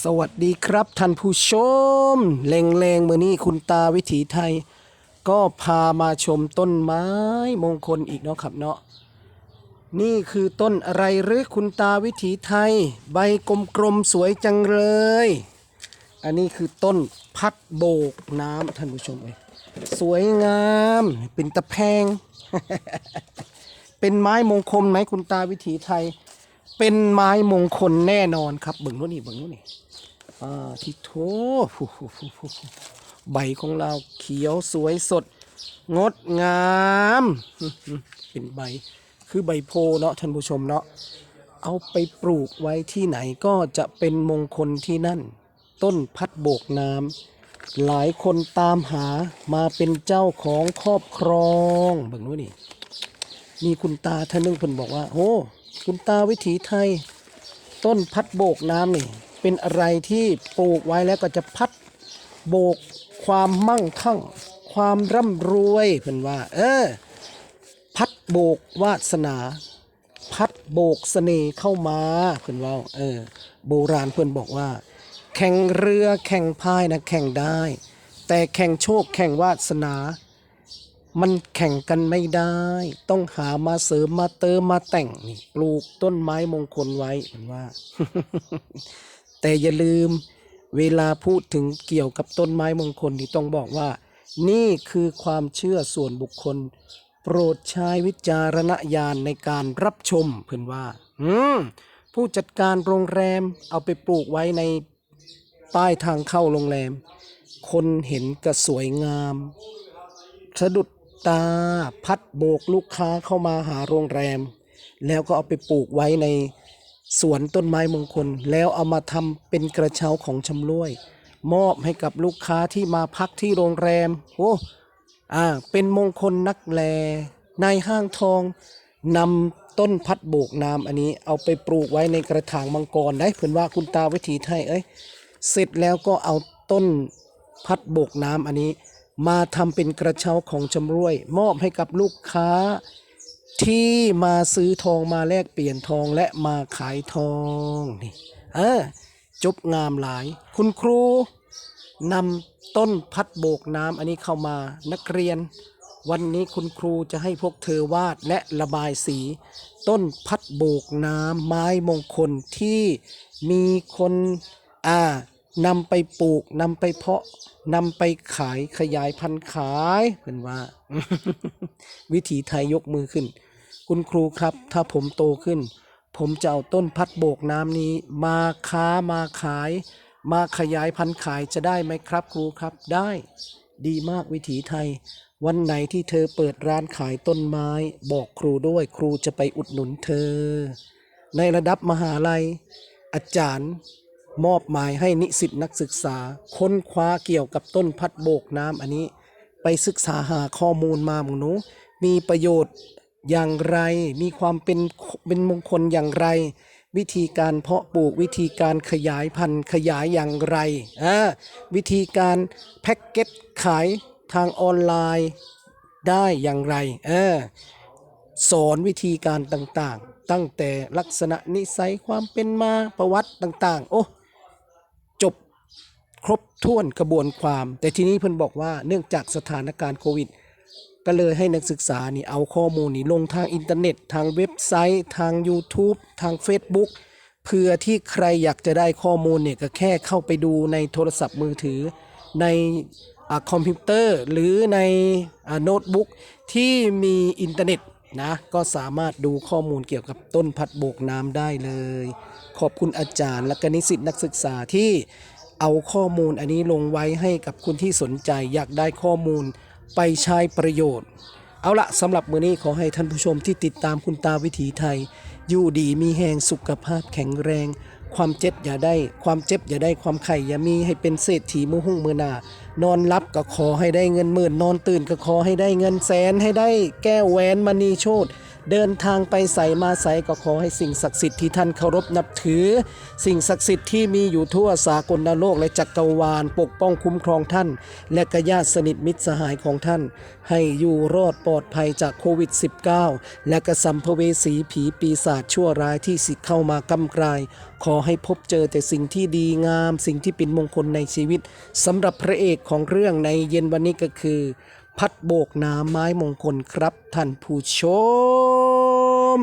สวัสดีครับท่านผู้ชมเลงเลงๆมือนี้คุณตาวิถีไทย ก็พามาชมต้นไม้มงคลอีกเนาะครับเนาะนี่คือต้นอะไรหรือคุณตาวิถีไทย ใบกลมๆสวยจังเลย อันนี้คือต้นพัดโบกน้ำท่านผู้ชมเอ้ยสวยงามเป็นตะแพง เป็นไม้มงคลไหมคุณตาวิถีไทย เป็นไม้มงคลแน่นอนครับเบิ่งนู้นนี่เบิ่งนู้นนี่อ่าที่โถฟูฟูฟูฟูฟูใบของเราเขียวสวยสด งดงามเป็นใบคือใบโพเนาะท่านผู้ชมเนาะเอาไปปลูกไว้ที่ไหนก็จะเป็นมงคลที่นั่น ต้นพัดโบกน้ำหลายคนตามหามาเป็นเจ้าของครอบครองเบิ่งนู้นนี่มีคุณตาท่านหนึงเพิ่นบอกว่าโอ้ คุณตาวิถีไทย ต้นพัดโบกน้ำนี่ เป็นอะไรที่ปลูกไว้แล้วก็จะพัดโบกความมั่งคั่ง ความร่ำรวยเพิ่นว่า เออ พัดโบกวาสนา พัดโบกเสน่ห์เข้ามาเพิ่นว่าเออ โบราณเพิ่อนบอกว่า แข่งเรือแข่งพายนะแข่งได้ แต่แข่งโชคแข่งวาสนา มันแข่งกันไม่ได้ ต้องหามาเสริมมาเติมมาแต่งนี่ปลูกต้นไม้มงคลไว้เห็นว่า แต่อย่าลืมเวลาพูดถึงเกี่ยวกับต้นไม้มงคลนี่ต้องบอกว่า นี่คือความเชื่อส่วนบุคคล โปรดใช้วิจารณญาณในการรับชมเพื่อนว่า อืมผู้จัดการโรงแรมเอาไปปลูกไว้ในป้ายทางเข้าโรงแรม คนเห็นก็สวยงาม สะดุด ตาพัดโบกลูกค้าเข้ามาหาโรงแรม แล้วก็เอาไปปลูกไว้ในสวนต้นไม้มงคล แล้วเอามาทำเป็นกระเช้าของชำร่วย มอบให้กับลูกค้าที่มาพักที่โรงแรมโอ้อ่าเป็นมงคลนักแลนายห้างทองนำต้นพัดโบกน้ำอันนี้เอาไปปลูกไว้ในกระถางมังกรได้เพื่อนว่าคุณตาวิถีไทยเอ้ยเสร็จแล้วก็เอาต้นพัดโบกน้ำอันนี้ มาทำเป็นกระเช้าของชำร่วย มอบให้กับลูกค้าที่มาซื้อทองมาแลกเปลี่ยนทองและมาขายทองนี่เออจบงามหลาย คุณครูนำต้นพัดโบกน้ำอันนี้เข้ามานักเรียน วันนี้คุณครูจะให้พวกเธอวาดและระบายสี ต้นพัดโบกน้ำไม้มงคลที่มีคนอ่า นำไปปลูกนำไปเพาะนำไปขายขยายพันธุ์ขายเป็นว่า วิถีไทยยกมือขึ้น คุณครูครับ ถ้าผมโตขึ้น ผมจะเอาต้นพัดโบกน้ำนี้ มาค้ามาขาย มาขยายพันธุ์ขายจะได้ไหมครับครูครับได้ ดีมากวิถีไทย วันไหนที่เธอเปิดร้านขายต้นไม้ บอกครูด้วยครูจะไปอุดหนุนเธอ ในระดับมหาลัย อาจารย์ มอบหมายให้นิสิตนักศึกษา ค้นคว้าเกี่ยวกับต้นพัดโบกน้ำอันนี้ ไปศึกษาหาข้อมูลมาหมองหนู มีประโยชน์อย่างไร มีความเป็นเป็นมงคลอย่างไร วิธีการเพาะปลูกวิธีการขยายพันธุ์ขยายอย่างไรอ่าวิธีการแพ็กเกจขายทางออนไลน์ได้อย่างไรเออสอนวิธีการต่างๆ ตั้งแต่ลักษณะนิสัยความเป็นมาประวัติต่าง ๆ โอ้ ครบถ้วนกระบวนความ แต่ทีนี้เพิ่นบอกว่าเนื่องจากสถานการณ์โควิด ก็เลยให้นักศึกษานี่เอาข้อมูลนี่ลงทางอินเทอร์เน็ต ทางเว็บไซต์ ทาง YouTube ทาง Facebook เพื่อที่ใครอยากจะได้ข้อมูลเนี่ยก็แค่เข้าไปดูในโทรศัพท์มือถือ ในอคอมพิวเตอร์ หรือในอโน้ตบุ๊กที่มีอินเทอร์เน็ตนะก็สามารถดูข้อมูลเกี่ยวกับต้นพัดโบกน้ำได้เลย ขอบคุณอาจารย์และกนิสิตนักศึกษาที่ เอาข้อมูลอันนี้ลงไว้ให้กับคุณที่สนใจอยากได้ข้อมูลไปใช้ประโยชน์ เอาละสำหรับมือนี้ขอให้ท่านผู้ชมที่ติดตามคุณตาวิถีไทย อยู่ดีมีแหงสุขภาพแข็งแรง ความเจ็บอย่าได้ ความเจ็บอย่าได้ความไข่อย่ามีให้เป็นเศรษฐีมือหุ่งมือหนานอนรับก็ขอให้ได้เงินหมื่นนอนตื่นก็ขอให้ได้เงินแสนให้ได้แก้วแหวนมณีโชต เดินทางไปใส่มาใส่ก็ขอให้สิ่งศักดิ์สิทธิ์ที่ท่านเคารพนับถือ สิ่งศักดิ์สิทธิ์ที่มีอยู่ทั่วสากลโลกและจักรวาล ปกป้องคุ้มครองท่าน และกญาติสนิทมิตรสหายของท่าน ให้อยู่รอดปลอดภัยจากโควิด -19 และกระสัมภเวสีผีปีศาจชั่วร้ายที่สิเข้ามากำกลาย ขอให้พบเจอแต่สิ่งที่ดีงาม สิ่งที่เป็นมงคลในชีวิตสำหรับพระเอกของเรื่องในเย็นวันนี้ก็คือ พัดโบกน้ำไม้มงคลครับท่านผู้ชม